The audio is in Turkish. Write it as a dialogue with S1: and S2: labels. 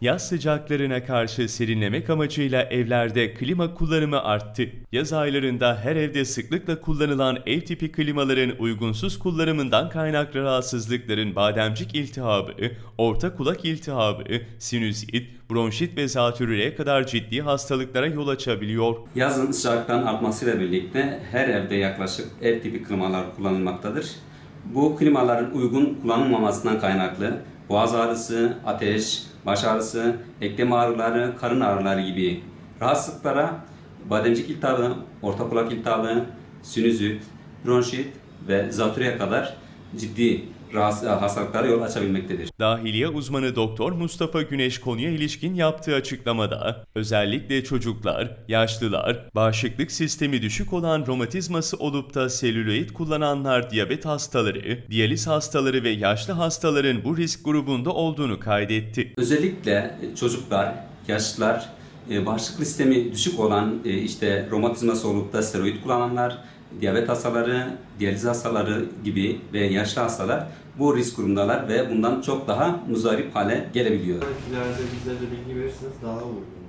S1: Yaz sıcaklarına karşı serinlemek amacıyla evlerde klima kullanımı arttı. Yaz aylarında her evde sıklıkla kullanılan ev tipi klimaların uygunsuz kullanımından kaynaklı rahatsızlıkların bademcik iltihabı, orta kulak iltihabı, sinüzit, bronşit ve zatürreye kadar ciddi hastalıklara yol açabiliyor.
S2: Yazın sıcaklıkların artmasıyla birlikte her evde yaklaşık ev tipi klimalar kullanılmaktadır. Bu klimaların uygun kullanılmamasından kaynaklı boğaz ağrısı, ateş, baş ağrısı, eklem ağrıları, karın ağrıları gibi rahatsızlıklara bademcik iltihabı, orta kulak iltihabı, sinüzit, bronşit ve zatürreye kadar ciddi rahatsız, hastalıklara yol açabilmektedir.
S1: Dahiliye uzmanı Doktor Mustafa Güneş konuya ilişkin yaptığı açıklamada özellikle çocuklar, yaşlılar, bağışıklık sistemi düşük olan romatizması olup da selüloid kullananlar diyabet hastaları, diyaliz hastaları ve yaşlı hastaların bu risk grubunda olduğunu kaydetti.
S2: Özellikle çocuklar, yaşlılar, e, bağışıklık sistemi düşük olan e, işte romatizması olup da steroid kullananlar, diyabet hastaları, diyaliz hastaları gibi ve yaşlı hastalar bu risk grubundalar ve bundan çok daha muzdarip hale gelebiliyor.
S3: İleride bize de bilgi verirseniz daha uygun